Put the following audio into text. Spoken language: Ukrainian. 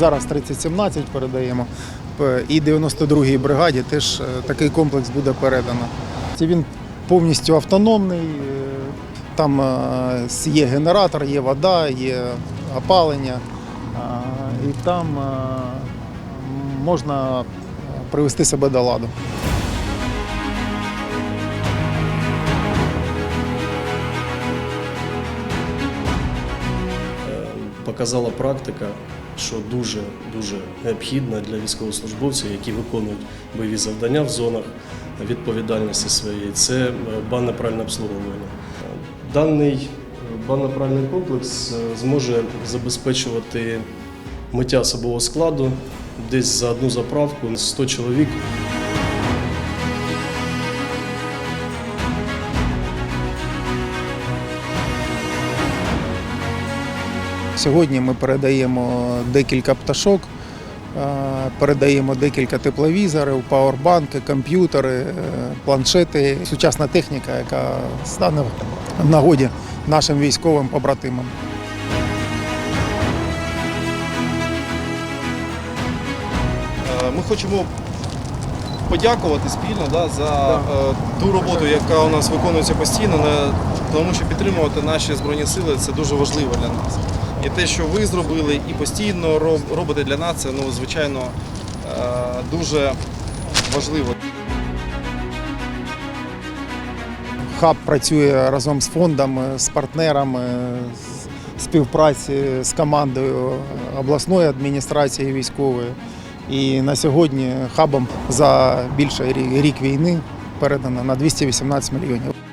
зараз 3017 передаємо. І 92-й бригаді теж е, такий комплекс буде передано. Він повністю автономний. е, Там е, є генератор, є вода, є опалення. І там можна привести себе до ладу. Показала практика, що дуже дуже необхідна для військовослужбовців, які виконують бойові завдання в зонах відповідальності своєї. Це е, банно-пральне обслуговування. Даний е, банно-пральний комплекс е, зможе забезпечувати миття особового складу десь за одну заправку 100 чоловік. Сьогодні ми передаємо декілька пташок, е, передаємо декілька тепловізорів, пауербанки, комп'ютери, е, планшети, сучасна техніка, яка стане в нагоді нашим військовим побратимам. Е, Ми хочемо подякувати спільно да, за е, ту роботу, яка у нас виконується постійно, тому що підтримувати наші збройні сили це дуже важливо для нас. І те, що ви зробили і постійно роб- робите для нас, це ну, звичайно е, дуже важливо. Хаб працює разом з фондами, з партнерами, співпраці з командою обласної адміністрації військової. І на сьогодні хабом за більше рік війни передано на 218 мільйонів.